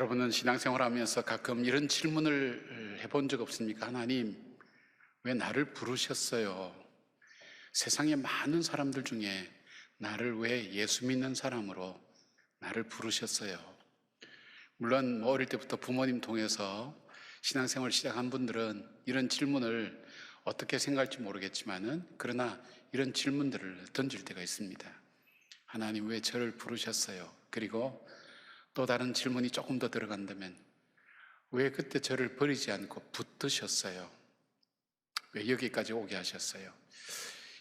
여러분은 신앙생활 하면서 가끔 이런 질문을 해본 적 없습니까? 하나님, 왜 나를 부르셨어요? 세상에 많은 사람들 중에 나를 왜 예수 믿는 사람으로 나를 부르셨어요? 물론 뭐 어릴 때부터 부모님 통해서 신앙생활 시작한 분들은 이런 질문을 어떻게 생각할지 모르겠지만은 그러나 이런 질문들을 던질 때가 있습니다. 하나님 왜 저를 부르셨어요? 그리고 또 다른 질문이 조금 더 들어간다면 왜 그때 저를 버리지 않고 붙드셨어요? 왜 여기까지 오게 하셨어요?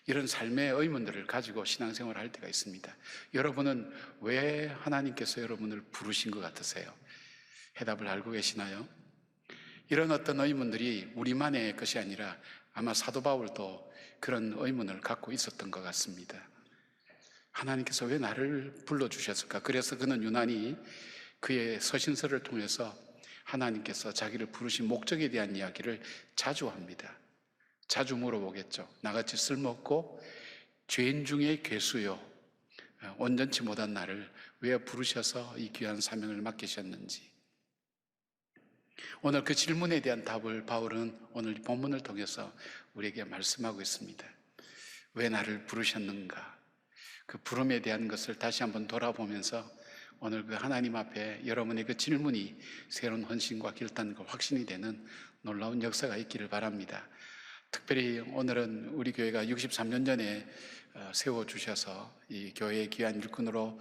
이런 삶의 의문들을 가지고 신앙생활을 할 때가 있습니다. 여러분은 왜 하나님께서 여러분을 부르신 것 같으세요? 해답을 알고 계시나요? 이런 어떤 의문들이 우리만의 것이 아니라 아마 사도 바울도 그런 의문을 갖고 있었던 것 같습니다. 하나님께서 왜 나를 불러주셨을까? 그래서 그는 유난히 그의 서신서를 통해서 하나님께서 자기를 부르신 목적에 대한 이야기를 자주 합니다. 자주 물어보겠죠. 나같이 쓸모없고 죄인 중에 괴수요. 온전치 못한 나를 왜 부르셔서 이 귀한 사명을 맡기셨는지. 오늘 그 질문에 대한 답을 바울은 오늘 본문을 통해서 우리에게 말씀하고 있습니다. 왜 나를 부르셨는가? 그 부름에 대한 것을 다시 한번 돌아보면서 오늘 그 하나님 앞에 여러분의 그 질문이 새로운 헌신과 결단과 확신이 되는 놀라운 역사가 있기를 바랍니다. 특별히 오늘은 우리 교회가 63년 전에 어, 세워주셔서 이 교회의 귀한 일꾼으로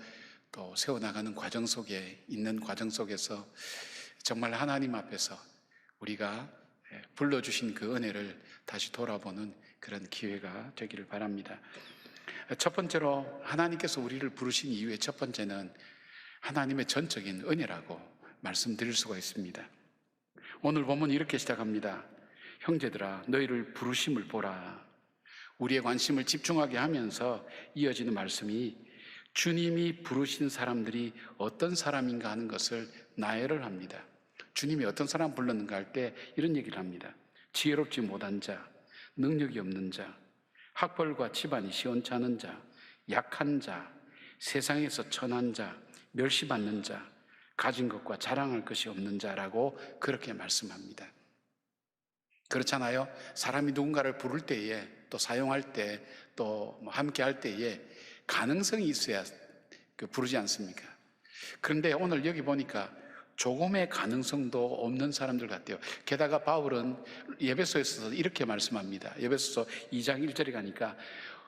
또 세워나가는 과정 속에 있는 과정 속에서 정말 하나님 앞에서 우리가 예, 불러주신 그 은혜를 다시 돌아보는 그런 기회가 되기를 바랍니다. 첫 번째로 하나님께서 우리를 부르신 이유의 첫 번째는 하나님의 전적인 은혜라고 말씀드릴 수가 있습니다. 오늘 보면 이렇게 시작합니다. 형제들아, 너희를 부르심을 보라. 우리의 관심을 집중하게 하면서 이어지는 말씀이 주님이 부르신 사람들이 어떤 사람인가 하는 것을 나열을 합니다. 주님이 어떤 사람 불렀는가 할 때 이런 얘기를 합니다. 지혜롭지 못한 자, 능력이 없는 자, 학벌과 집안이 시원찮은 자, 약한 자, 세상에서 천한 자, 멸시받는 자, 가진 것과 자랑할 것이 없는 자라고 그렇게 말씀합니다. 그렇잖아요. 사람이 누군가를 부를 때에 또 사용할 때또뭐 함께 할 때에 가능성이 있어야 그 부르지 않습니까? 그런데 오늘 여기 보니까 조금의 가능성도 없는 사람들 같아요. 게다가 바울은 예배소에서 이렇게 말씀합니다. 예배소 2장 1절에 가니까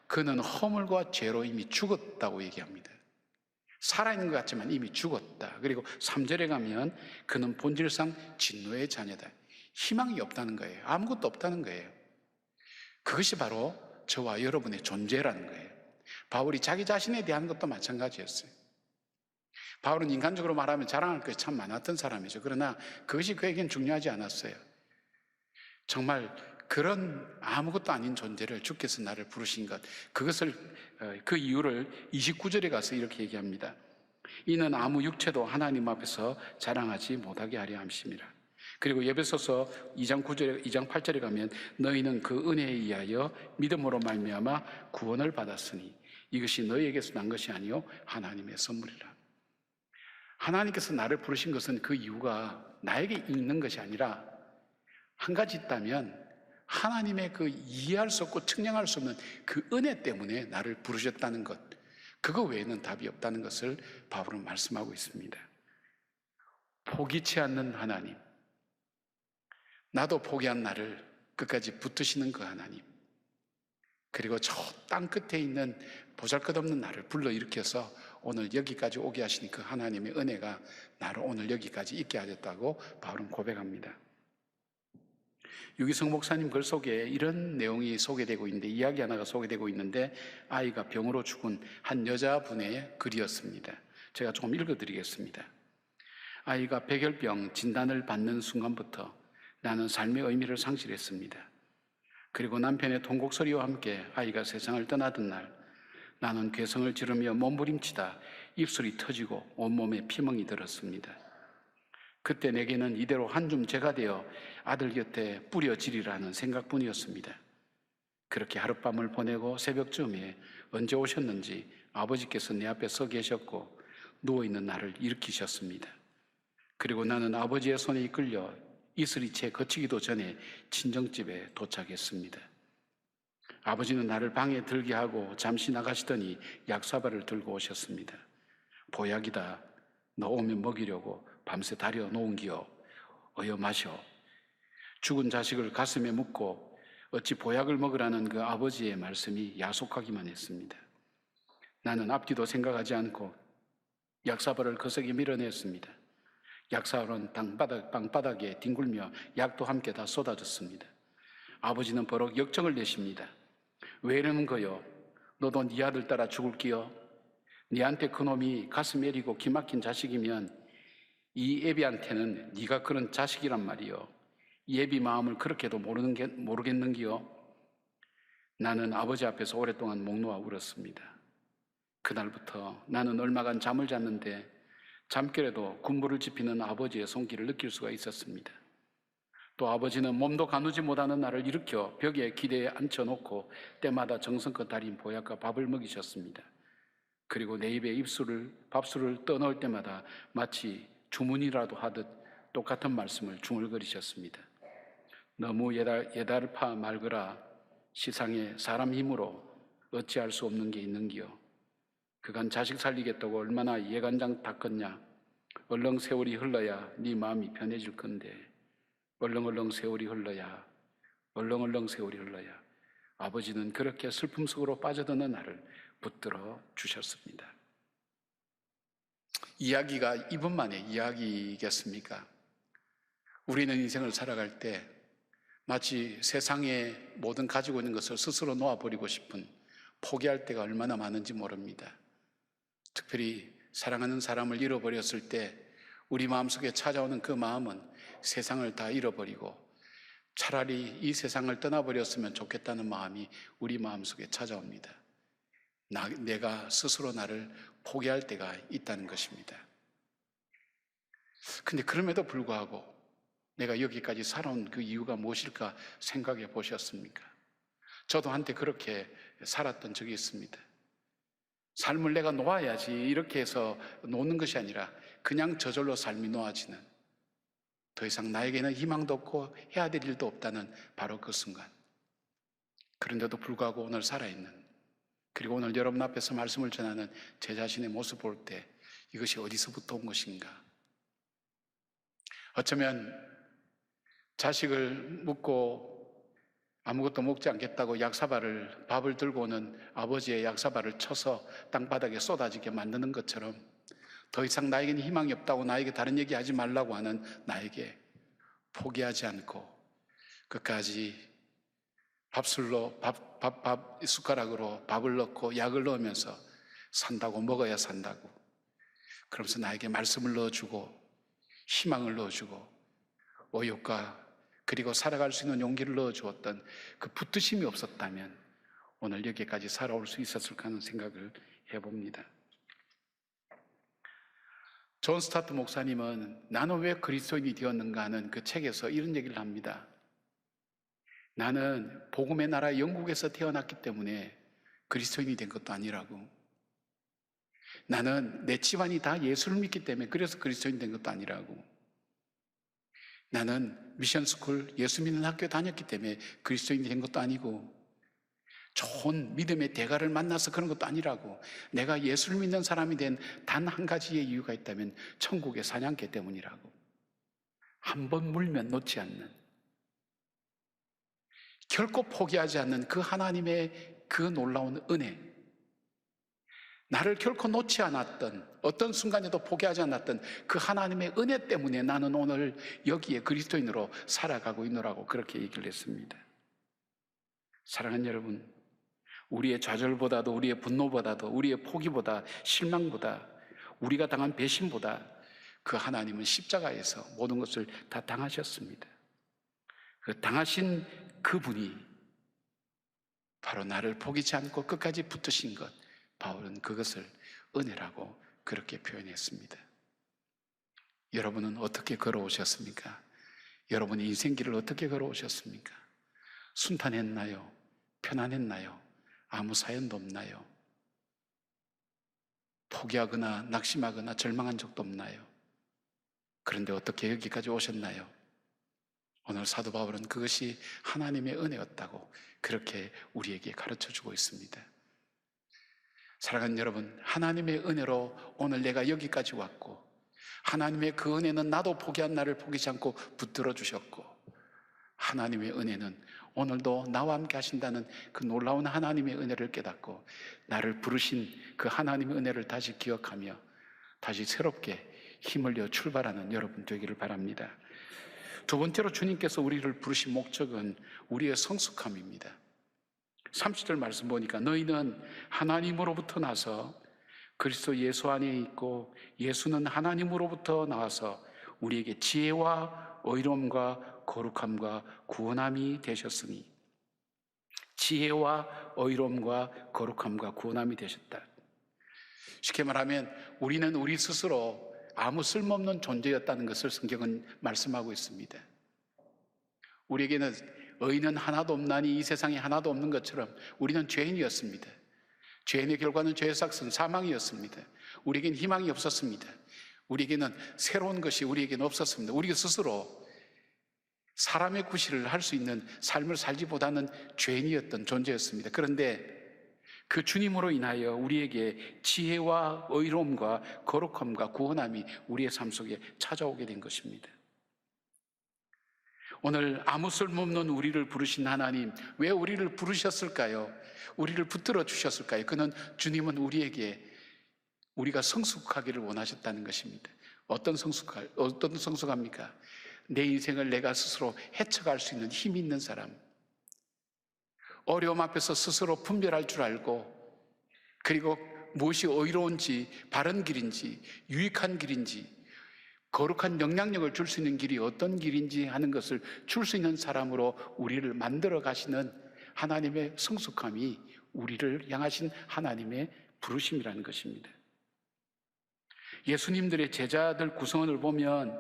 그는 허물과 죄로 이미 죽었다고 얘기합니다. 살아있는 것 같지만 이미 죽었다. 그리고 3절에 가면 그는 본질상 진노의 자녀다. 희망이 없다는 거예요. 아무것도 없다는 거예요. 그것이 바로 저와 여러분의 존재라는 거예요. 바울이 자기 자신에 대한 것도 마찬가지였어요. 바울은 인간적으로 말하면 자랑할 것이 참 많았던 사람이죠. 그러나 그것이 그에겐 중요하지 않았어요. 정말 그런 아무것도 아닌 존재를 주께서 나를 부르신 것, 그것을, 어, 그 이유를 29절에 가서 이렇게 얘기합니다. 이는 아무 육체도 하나님 앞에서 자랑하지 못하게 하려 함심이라. 그리고 예배소서 2장 9절에 2장 8절에 가면 너희는 그 은혜에 의하여 믿음으로 말미암아 구원을 받았으니 이것이 너희에게서 난 것이 아니요 하나님의 선물이라. 하나님께서 나를 부르신 것은 그 이유가 나에게 있는 것이 아니라 한 가지 있다면 하나님의 그 이해할 수 없고 측량할 수 없는 그 은혜 때문에 나를 부르셨다는 것. 그거 외에는 답이 없다는 것을 바울은 말씀하고 있습니다. 포기치 않는 하나님. 나도 포기한 나를 끝까지 붙드시는 그 하나님. 그리고 저 땅 끝에 있는 보잘 것 없는 나를 불러일으켜서 오늘 여기까지 오게 하시니 그 하나님의 은혜가 나를 오늘 여기까지 있게 하셨다고 바울은 고백합니다. 유기성 목사님 글 속에 이런 내용이 소개되고 있는데 이야기 하나가 소개되고 있는데 아이가 병으로 죽은 한 여자분의 글이었습니다. 제가 조금 읽어드리겠습니다. 아이가 백혈병 진단을 받는 순간부터 나는 삶의 의미를 상실했습니다. 그리고 남편의 통곡 소리와 함께 아이가 세상을 떠나던 날 나는 괴성을 지르며 몸부림치다 입술이 터지고 온몸에 피멍이 들었습니다. 그때 내게는 이대로 한줌 제가 되어 아들 곁에 뿌려지리라는 생각뿐이었습니다. 그렇게 하룻밤을 보내고 새벽쯤에 언제 오셨는지 아버지께서 내 앞에 서 계셨고 누워있는 나를 일으키셨습니다. 그리고 나는 아버지의 손에 이끌려 이슬이 채 거치기도 전에 친정집에 도착했습니다. 아버지는 나를 방에 들게 하고 잠시 나가시더니 약사발을 들고 오셨습니다. 보약이다. 너 오면 먹이려고 밤새 다려 놓은 기요. 어여 마셔. 죽은 자식을 가슴에 묻고 어찌 보약을 먹으라는 그 아버지의 말씀이 야속하기만 했습니다. 나는 앞뒤도 생각하지 않고 약사발을 거세게 밀어냈습니다. 약사발은 땅바닥, 방바닥에 뒹굴며 약도 함께 다 쏟아졌습니다. 아버지는 버럭 역정을 내십니다. 왜 이러는 거요? 너도 네 아들 따라 죽을 기요? 네한테 그놈이 가슴 에리고 기막힌 자식이면 이 애비한테는 네가 그런 자식이란 말이요. 이 애비 마음을 그렇게도 모르는 게 모르겠는기요. 나는 아버지 앞에서 오랫동안 목 놓아 울었습니다. 그날부터 나는 얼마간 잠을 잤는데 잠결에도 군부를 지피는 아버지의 손길을 느낄 수가 있었습니다. 또 아버지는 몸도 가누지 못하는 나를 일으켜 벽에 기대에 앉혀놓고 때마다 정성껏 달인 보약과 밥을 먹이셨습니다. 그리고 내 입에 입술을 밥술을 떠넣을 때마다 마치 주문이라도 하듯 똑같은 말씀을 중얼거리셨습니다. 너무 예달, 예달파 말거라 시상에 사람 힘으로 어찌할 수 없는 게 있는기요. 그간 자식 살리겠다고 얼마나 예간장 닦았냐. 얼렁 세월이 흘러야 네 마음이 편해질 건데 얼렁얼렁 세월이 흘러야 얼렁얼렁 세월이 흘러야 아버지는 그렇게 슬픔 속으로 빠져드는 나를 붙들어 주셨습니다. 이야기가 이분만의 이야기겠습니까? 우리는 인생을 살아갈 때 마치 세상에 모든 가지고 있는 것을 스스로 놓아버리고 싶은 포기할 때가 얼마나 많은지 모릅니다. 특별히 사랑하는 사람을 잃어버렸을 때 우리 마음속에 찾아오는 그 마음은 세상을 다 잃어버리고 차라리 이 세상을 떠나버렸으면 좋겠다는 마음이 우리 마음속에 찾아옵니다. 나, 내가 스스로 나를 포기할 때가 있다는 것입니다. 근데 그럼에도 불구하고 내가 여기까지 살아온 그 이유가 무엇일까 생각해 보셨습니까? 저도 한때 그렇게 살았던 적이 있습니다. 삶을 내가 놓아야지 이렇게 해서 놓는 것이 아니라 그냥 저절로 삶이 놓아지는 더 이상 나에게는 희망도 없고 해야 될 일도 없다는 바로 그 순간. 그런데도 불구하고 오늘 살아있는 그리고 오늘 여러분 앞에서 말씀을 전하는 제 자신의 모습 볼 때 이것이 어디서부터 온 것인가? 어쩌면 자식을 묻고 아무것도 먹지 않겠다고 약사발을 밥을 들고 오는 아버지의 약사발을 쳐서 땅바닥에 쏟아지게 만드는 것처럼 더 이상 나에게는 희망이 없다고 나에게 다른 얘기 하지 말라고 하는 나에게 포기하지 않고 끝까지 밥술로 밥, 밥, 밥, 숟가락으로 밥을 넣고 약을 넣으면서 산다고 먹어야 산다고. 그러면서 나에게 말씀을 넣어주고 희망을 넣어주고 어욕과 그리고 살아갈 수 있는 용기를 넣어주었던 그 붙드심이 없었다면 오늘 여기까지 살아올 수 있었을까 하는 생각을 해봅니다. 존 스타트 목사님은 나는 왜 그리스도인이 되었는가 하는 그 책에서 이런 얘기를 합니다. 나는 복음의 나라 영국에서 태어났기 때문에 그리스도인이 된 것도 아니라고. 나는 내 집안이 다 예수를 믿기 때문에 그래서 그리스도인 된 것도 아니라고. 나는 미션스쿨 예수 믿는 학교 다녔기 때문에 그리스도인이 된 것도 아니고 좋은 믿음의 대가를 만나서 그런 것도 아니라고. 내가 예수를 믿는 사람이 된 단 한 가지의 이유가 있다면 천국의 사냥개 때문이라고. 한 번 물면 놓지 않는. 결코 포기하지 않는 그 하나님의 그 놀라운 은혜. 나를 결코 놓지 않았던 어떤 순간에도 포기하지 않았던 그 하나님의 은혜 때문에 나는 오늘 여기에 그리스도인으로 살아가고 있노라고 그렇게 얘기를 했습니다. 사랑하는 여러분, 우리의 좌절보다도 우리의 분노보다도 우리의 포기보다 실망보다 우리가 당한 배신보다 그 하나님은 십자가에서 모든 것을 다 당하셨습니다. 그 당하신 그분이 바로 나를 포기치 않고 끝까지 붙으신 것, 바울은 그것을 은혜라고 그렇게 표현했습니다. 여러분은 어떻게 걸어오셨습니까? 여러분의 인생길을 어떻게 걸어오셨습니까? 순탄했나요? 편안했나요? 아무 사연도 없나요? 포기하거나 낙심하거나 절망한 적도 없나요? 그런데 어떻게 여기까지 오셨나요? 오늘 사도 바울은 그것이 하나님의 은혜였다고 그렇게 우리에게 가르쳐 주고 있습니다. 사랑하는 여러분, 하나님의 은혜로 오늘 내가 여기까지 왔고, 하나님의 그 은혜는 나도 포기한 나를 포기치 않고 붙들어 주셨고, 하나님의 은혜는 오늘도 나와 함께 하신다는 그 놀라운 하나님의 은혜를 깨닫고, 나를 부르신 그 하나님의 은혜를 다시 기억하며, 다시 새롭게 힘을 내어 출발하는 여러분 되기를 바랍니다. 두 번째로 주님께서 우리를 부르신 목적은 우리의 성숙함입니다. 30절 말씀 보니까 너희는 하나님으로부터 나서 그리스도 예수 안에 있고 예수는 하나님으로부터 나와서 우리에게 지혜와 의로움과 거룩함과 구원함이 되셨으니 지혜와 의로움과 거룩함과 구원함이 되셨다. 쉽게 말하면 우리는 우리 스스로 아무 쓸모없는 존재였다는 것을 성경은 말씀하고 있습니다. 우리에게는 의는 하나도 없나니 이 세상에 하나도 없는 것처럼 우리는 죄인이었습니다. 죄인의 결과는 죄의 삭은 사망이었습니다. 우리에겐 희망이 없었습니다. 우리에게는 새로운 것이 우리에게는 없었습니다. 우리 스스로 사람의 구실을 할 수 있는 삶을 살기보다는 죄인이었던 존재였습니다. 그런데 그 주님으로 인하여 우리에게 지혜와 의로움과 거룩함과 구원함이 우리의 삶 속에 찾아오게 된 것입니다. 오늘 아무 쓸모없는 우리를 부르신 하나님, 왜 우리를 부르셨을까요? 우리를 붙들어 주셨을까요? 그는 주님은 우리에게 우리가 성숙하기를 원하셨다는 것입니다. 어떤 성숙할, 어떤 성숙합니까? 내 인생을 내가 스스로 헤쳐갈 수 있는 힘이 있는 사람. 어려움 앞에서 스스로 분별할 줄 알고, 그리고 무엇이 의로운지, 바른 길인지, 유익한 길인지, 거룩한 영향력을 줄 수 있는 길이 어떤 길인지 하는 것을 줄 수 있는 사람으로 우리를 만들어 가시는 하나님의 성숙함이 우리를 향하신 하나님의 부르심이라는 것입니다. 예수님들의 제자들 구성원을 보면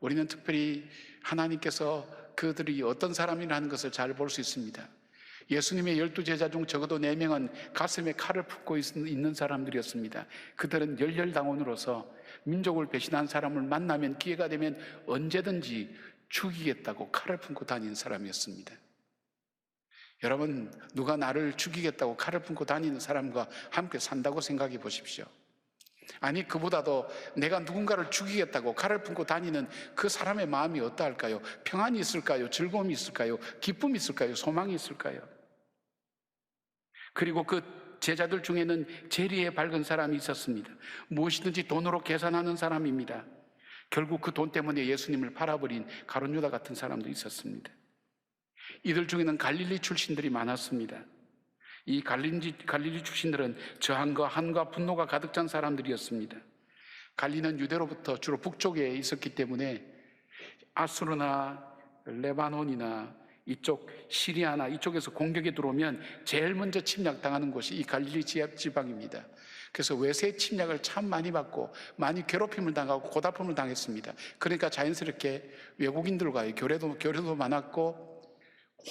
우리는 특별히 하나님께서 그들이 어떤 사람이라는 것을 잘 볼 수 있습니다. 예수님의 열두 제자 중 적어도 네 명은 가슴에 칼을 품고 있는 사람들이었습니다. 그들은 열렬당원으로서 민족을 배신한 사람을 만나면 기회가 되면 언제든지 죽이겠다고 칼을 품고 다니는 사람이었습니다. 여러분, 누가 나를 죽이겠다고 칼을 품고 다니는 사람과 함께 산다고 생각해 보십시오. 아니, 그보다도 내가 누군가를 죽이겠다고 칼을 품고 다니는 그 사람의 마음이 어떠할까요? 평안이 있을까요? 즐거움이 있을까요? 기쁨이 있을까요? 소망이 있을까요? 그리고 그 제자들 중에는 재리에 밝은 사람이 있었습니다. 무엇이든지 돈으로 계산하는 사람입니다. 결국 그 돈 때문에 예수님을 팔아버린 가론유다 같은 사람도 있었습니다. 이들 중에는 갈릴리 출신들이 많았습니다. 이 갈릴리, 갈릴리 출신들은 저항과 한과 분노가 가득 찬 사람들이었습니다. 갈리는 유대로부터 주로 북쪽에 있었기 때문에 아수르나 레바논이나 이쪽 시리아나 이쪽에서 공격이 들어오면 제일 먼저 침략당하는 곳이 이 갈릴리 지방입니다. 그래서 외세 침략을 참 많이 받고 많이 괴롭힘을 당하고 고달픔을 당했습니다. 그러니까 자연스럽게 외국인들과의 교류도, 교류도 많았고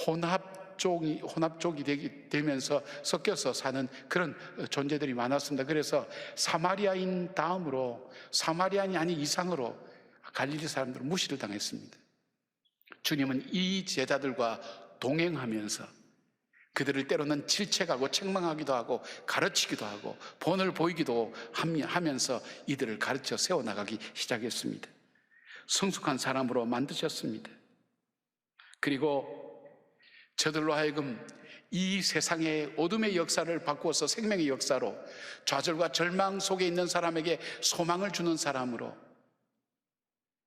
혼합 쪽이 혼합 쪽이 되기, 되면서 섞여서 사는 그런 존재들이 많았습니다. 그래서 사마리아인 다음으로 사마리아인이 아닌 이상으로 갈릴리 사람들은 무시를 당했습니다. 주님은 이 제자들과 동행하면서 그들을 때로는 질책하고 책망하기도 하고 가르치기도 하고 본을 보이기도 하면서 이들을 가르쳐 세워나가기 시작했습니다. 성숙한 사람으로 만드셨습니다. 그리고 저들로 하여금 이 세상의 어둠의 역사를 바꾸어서 생명의 역사로 좌절과 절망 속에 있는 사람에게 소망을 주는 사람으로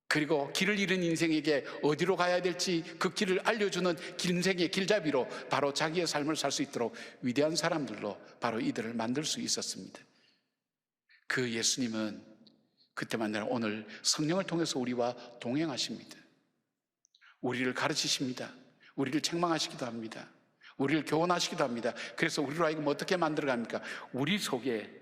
그리고 길을 잃은 인생에게 어디로 가야 될지 그 길을 알려주는 인생의 길잡이로 바로 자기의 삶을 살 수 있도록 위대한 사람들로 바로 이들을 만들 수 있었습니다. 그 예수님은 그때만 아니라 오늘 성령을 통해서 우리와 동행하십니다. 우리를 가르치십니다. 우리를 책망하시기도 합니다. 우리를 교훈하시기도 합니다. 그래서 우리로 하여금 어떻게 만들어갑니까? 우리 속에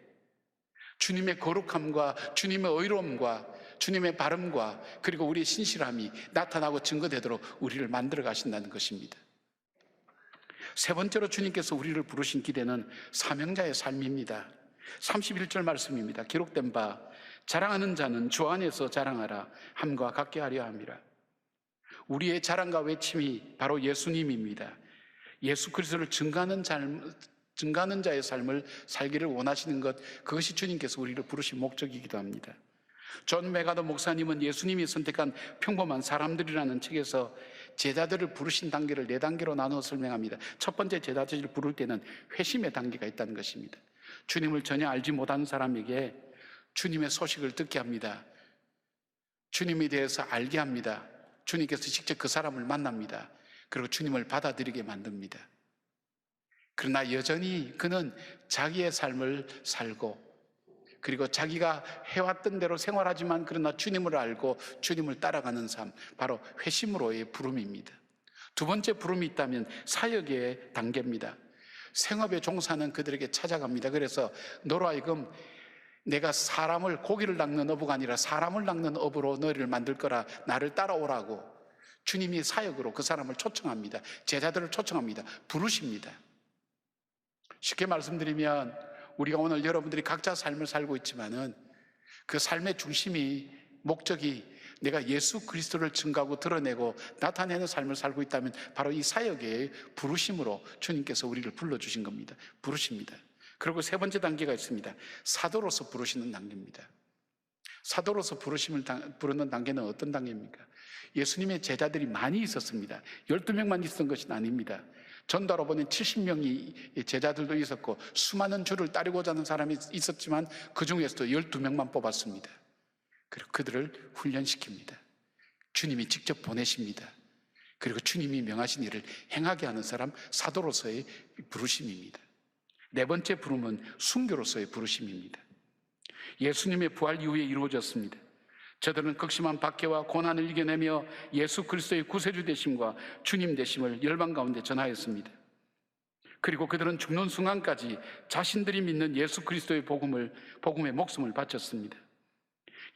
주님의 거룩함과 주님의 의로움과 주님의 발음과 그리고 우리의 신실함이 나타나고 증거되도록 우리를 만들어 가신다는 것입니다. 세 번째로 주님께서 우리를 부르신 기대는 사명자의 삶입니다. 31절 말씀입니다. 기록된 바 자랑하는 자는 주 안에서 자랑하라 함과 같게 하려 함이라. 우리의 자랑과 외침이 바로 예수님입니다. 예수 그리스도를 증가하는 삶, 증가하는 자의 삶을 살기를 원하시는 것, 그것이 주님께서 우리를 부르신 목적이기도 합니다. 존 메가더 목사님은 예수님이 선택한 평범한 사람들이라는 책에서 제자들을 부르신 단계를 네 단계로 나누어 설명합니다. 첫 번째 제자들을 부를 때는 회심의 단계가 있다는 것입니다. 주님을 전혀 알지 못하는 사람에게 주님의 소식을 듣게 합니다. 주님에 대해서 알게 합니다. 주님께서 직접 그 사람을 만납니다. 그리고 주님을 받아들이게 만듭니다. 그러나 여전히 그는 자기의 삶을 살고 그리고 자기가 해왔던 대로 생활하지만 그러나 주님을 알고 주님을 따라가는 삶, 바로 회심으로의 부름입니다. 두 번째 부름이 있다면 사역의 단계입니다. 생업에 종사는 그들에게 찾아갑니다. 그래서 하여금 내가 사람을 고기를 낚는 어부가 아니라 사람을 낚는 어부로 너희를 만들 거라 나를 따라오라고 주님이 사역으로 그 사람을 초청합니다. 제자들을 초청합니다. 부르십니다. 쉽게 말씀드리면 우리가 오늘 여러분들이 각자 삶을 살고 있지만은 그 삶의 중심이 목적이 내가 예수 그리스도를 증가하고 드러내고 나타내는 삶을 살고 있다면 바로 이 사역의 부르심으로 주님께서 우리를 불러주신 겁니다. 부르십니다. 그리고 세 번째 단계가 있습니다. 사도로서 부르시는 단계입니다. 사도로서 부르심을 부르는 단계는 어떤 단계입니까? 예수님의 제자들이 많이 있었습니다. 12명만 있었던 것이 아닙니다. 전도로 보낸 70명이 제자들도 있었고 수많은 주를 따르고자 하는 사람이 있었지만 그 중에서도 12명만 뽑았습니다. 그리고 그들을 훈련시킵니다. 주님이 직접 보내십니다. 그리고 주님이 명하신 일을 행하게 하는 사람 사도로서의 부르심입니다. 네 번째 부름은 순교로서의 부르심입니다. 예수님의 부활 이후에 이루어졌습니다. 저들은 극심한 박해와 고난을 이겨내며 예수 그리스도의 구세주 되심과 주님 되심을 열방 가운데 전하였습니다. 그리고 그들은 죽는 순간까지 자신들이 믿는 예수 그리스도의 복음을 복음의 목숨을 바쳤습니다.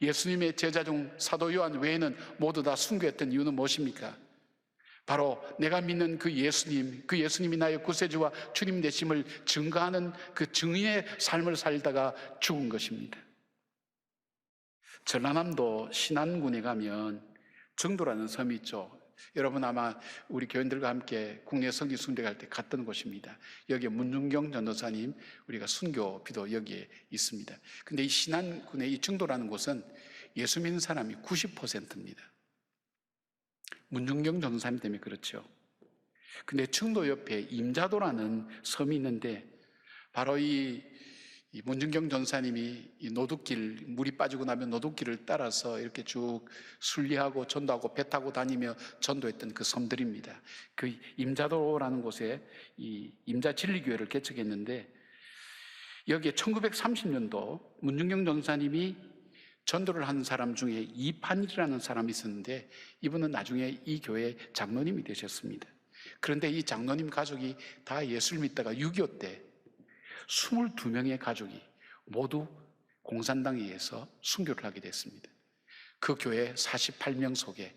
예수님의 제자 중 사도 요한 외에는 모두 다 순교했던 이유는 무엇입니까? 바로 내가 믿는 그 예수님, 그 예수님이 나의 구세주와 주님 되심을 증거하는 그 증인의 삶을 살다가 죽은 것입니다. 전라남도 신안군에 가면 정도라는 섬이 있죠. 여러분 아마 우리 교인들과 함께 국내 성지 순례 갈 때 갔던 곳입니다. 여기에 문중경 전도사님 우리가 순교비도 여기에 있습니다. 근데 이 신안군의 이 정도라는 곳은 예수 믿는 사람이 90%입니다. 문중경 전도사님 때문에 그렇죠. 근데 청도 옆에 임자도라는 섬이 있는데 바로 이 문중경 전사님이 이 노둑길 물이 빠지고 나면 노둑길을 따라서 이렇게 쭉 순리하고 전도하고 배 타고 다니며 전도했던 그 섬들입니다. 그 임자도라는 곳에 이 임자 진리교회를 개척했는데 여기에 1930년도 문중경 전사님이 전도를 하는 사람 중에 이판이라는 사람이 있었는데 이분은 나중에 이 교회 장로님이 되셨습니다. 그런데 이 장로님 가족이 다 예수를 믿다가 6.25 때 22명의 가족이 모두 공산당에 의해서 순교를 하게 됐습니다. 그 교회 48명 속에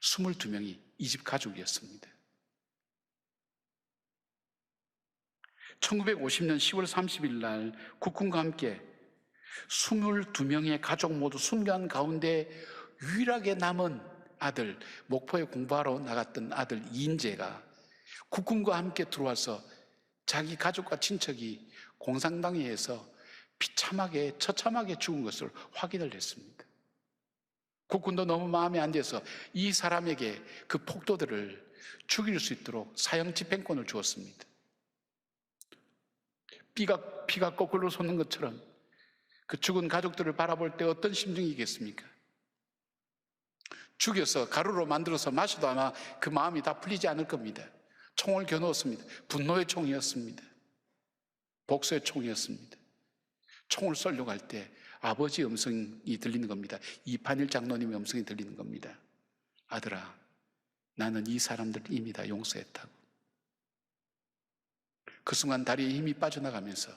22명이 이집 가족이었습니다. 1950년 10월 30일 날 국군과 함께 22명의 가족 모두 순교한 가운데 유일하게 남은 아들, 목포에 공부하러 나갔던 아들 이인재가 국군과 함께 들어와서 자기 가족과 친척이 공산당에 의해서 비참하게 처참하게 죽은 것을 확인을 했습니다. 국군도 너무 마음에 안 돼서 이 사람에게 그 폭도들을 죽일 수 있도록 사형 집행권을 주었습니다. 피가, 피가 거꾸로 솟는 것처럼 그 죽은 가족들을 바라볼 때 어떤 심정이겠습니까? 죽여서 가루로 만들어서 마셔도 아마 그 마음이 다 풀리지 않을 겁니다. 총을 겨누었습니다. 분노의 총이었습니다. 복수의 총이었습니다. 총을 쏠려고 할 때 아버지 음성이 들리는 겁니다. 이판일 장로님의 음성이 들리는 겁니다. 아들아, 나는 이 사람들 이미 다 용서했다고. 그 순간 다리에 힘이 빠져나가면서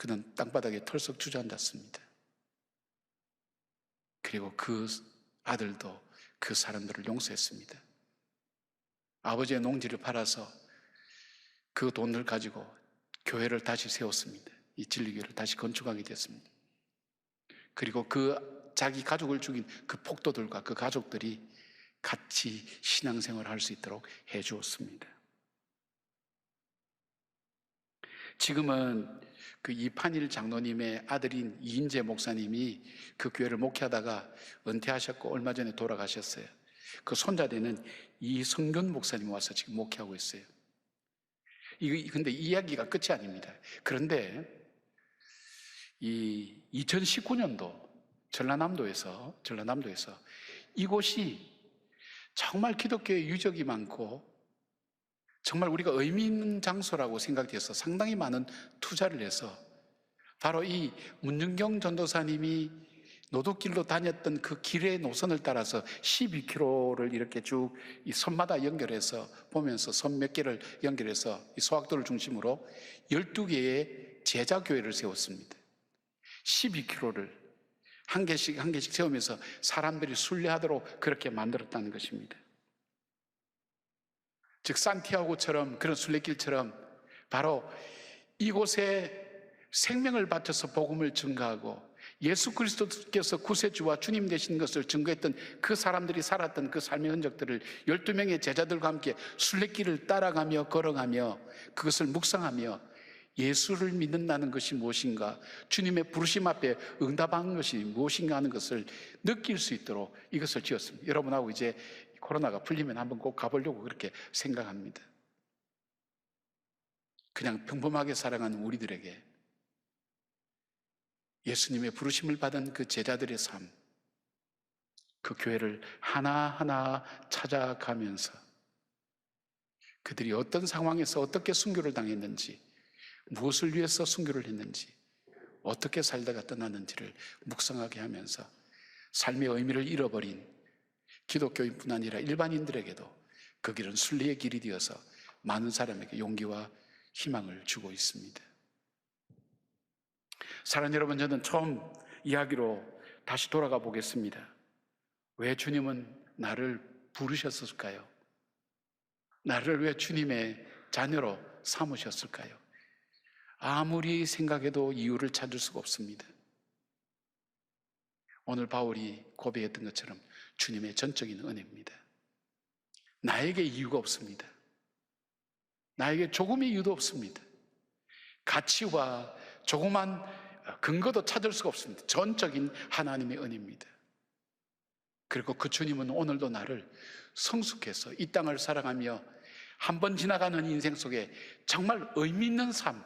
그는 땅바닥에 털썩 주저앉았습니다. 그리고 그 아들도 그 사람들을 용서했습니다. 아버지의 농지를 팔아서 그 돈을 가지고 교회를 다시 세웠습니다. 이 진리교회를 다시 건축하게 됐습니다. 그리고 그 자기 가족을 죽인 그 폭도들과 그 가족들이 같이 신앙생활을 할 수 있도록 해 주었습니다. 지금은 그 이판일 장로님의 아들인 이인재 목사님이 그 교회를 목회하다가 은퇴하셨고 얼마 전에 돌아가셨어요. 그 손자 되는 이성균 목사님 와서 지금 목회하고 있어요. 이 근데 이야기가 끝이 아닙니다. 그런데 이 2019년도 전라남도에서 전라남도에서 이곳이 정말 기독교의 유적이 많고 정말 우리가 의미 있는 장소라고 생각돼서 상당히 많은 투자를 해서 바로 이 문준경 전도사님이 노도길로 다녔던 그 길의 노선을 따라서 12km를 이렇게 쭉 이 섬마다 연결해서 보면서 섬 몇 개를 연결해서 이 소학도를 중심으로 12개의 제자교회를 세웠습니다. 12km를 한 개씩 한 개씩 세우면서 사람들이 순례하도록 그렇게 만들었다는 것입니다. 즉 산티아고처럼 그런 순례길처럼 바로 이곳에 생명을 바쳐서 복음을 증가하고 예수 그리스도께서 구세주와 주님 되신 것을 증거했던 그 사람들이 살았던 그 삶의 흔적들을 12명의 제자들과 함께 순례길을 따라가며 걸어가며 그것을 묵상하며 예수를 믿는다는 것이 무엇인가, 주님의 부르심 앞에 응답하는 것이 무엇인가 하는 것을 느낄 수 있도록 이것을 지었습니다. 여러분하고 이제 코로나가 풀리면 한번 꼭 가보려고 그렇게 생각합니다. 그냥 평범하게 살아가는 우리들에게 예수님의 부르심을 받은 그 제자들의 삶, 그 교회를 하나하나 찾아가면서 그들이 어떤 상황에서 어떻게 순교를 당했는지, 무엇을 위해서 순교를 했는지, 어떻게 살다가 떠났는지를 묵상하게 하면서 삶의 의미를 잃어버린 기독교인뿐 아니라 일반인들에게도 그 길은 순리의 길이 되어서 많은 사람에게 용기와 희망을 주고 있습니다. 사랑 여러분, 저는 처음 이야기로 다시 돌아가 보겠습니다. 왜 주님은 나를 부르셨을까요? 나를 왜 주님의 자녀로 삼으셨을까요? 아무리 생각해도 이유를 찾을 수가 없습니다. 오늘 바울이 고백했던 것처럼 주님의 전적인 은혜입니다. 나에게 이유가 없습니다. 나에게 조금의 이유도 없습니다. 가치와 조그만 근거도 찾을 수가 없습니다. 전적인 하나님의 은혜입니다. 그리고 그 주님은 오늘도 나를 성숙해서 이 땅을 살아가며 한 번 지나가는 인생 속에 정말 의미 있는 삶,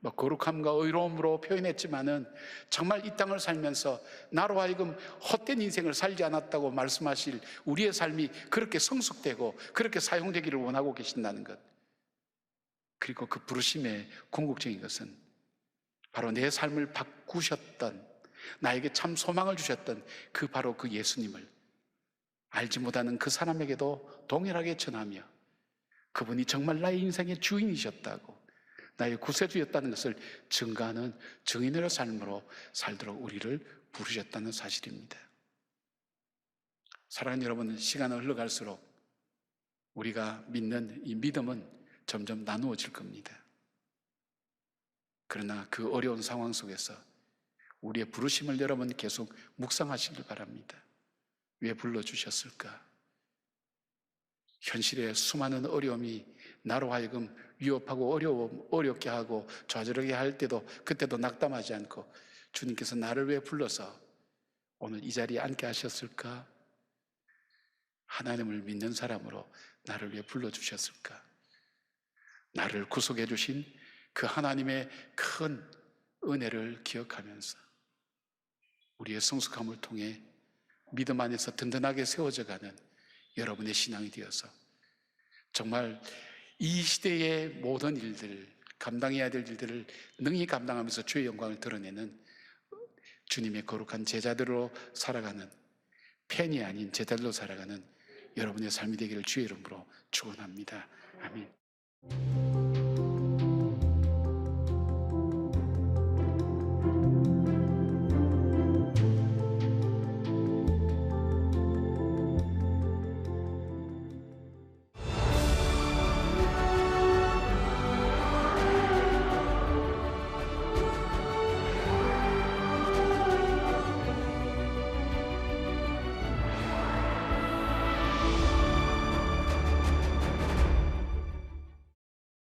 뭐 거룩함과 의로움으로 표현했지만은 정말 이 땅을 살면서 나로 하여금 헛된 인생을 살지 않았다고 말씀하실 우리의 삶이 그렇게 성숙되고 그렇게 사용되기를 원하고 계신다는 것. 그리고 그 부르심의 궁극적인 것은 바로 내 삶을 바꾸셨던 나에게 참 소망을 주셨던 그 바로 그 예수님을 알지 못하는 그 사람에게도 동일하게 전하며 그분이 정말 나의 인생의 주인이셨다고 나의 구세주였다는 것을 증가하는 증인의 삶으로 살도록 우리를 부르셨다는 사실입니다. 사랑하는 여러분, 시간을 흘러갈수록 우리가 믿는 이 믿음은 점점 나누어질 겁니다. 그러나 그 어려운 상황 속에서 우리의 부르심을 여러분 계속 묵상하시길 바랍니다. 왜 불러주셨을까? 현실의 수많은 어려움이 나로 하여금 위협하고 어려워, 어렵게 하고 좌절하게 할 때도 그때도 낙담하지 않고 주님께서 나를 왜 불러서 오늘 이 자리에 앉게 하셨을까? 하나님을 믿는 사람으로 나를 왜 불러주셨을까? 나를 구속해 주신 그 하나님의 큰 은혜를 기억하면서 우리의 성숙함을 통해 믿음 안에서 든든하게 세워져 가는 여러분의 신앙이 되어서 정말 이 시대의 모든 일들, 감당해야 될 일들을 능히 감당하면서 주의 영광을 드러내는 주님의 거룩한 제자들로 살아가는 팬이 아닌 제자들로 살아가는 여러분의 삶이 되기를 주의 이름으로 축원합니다. 아멘.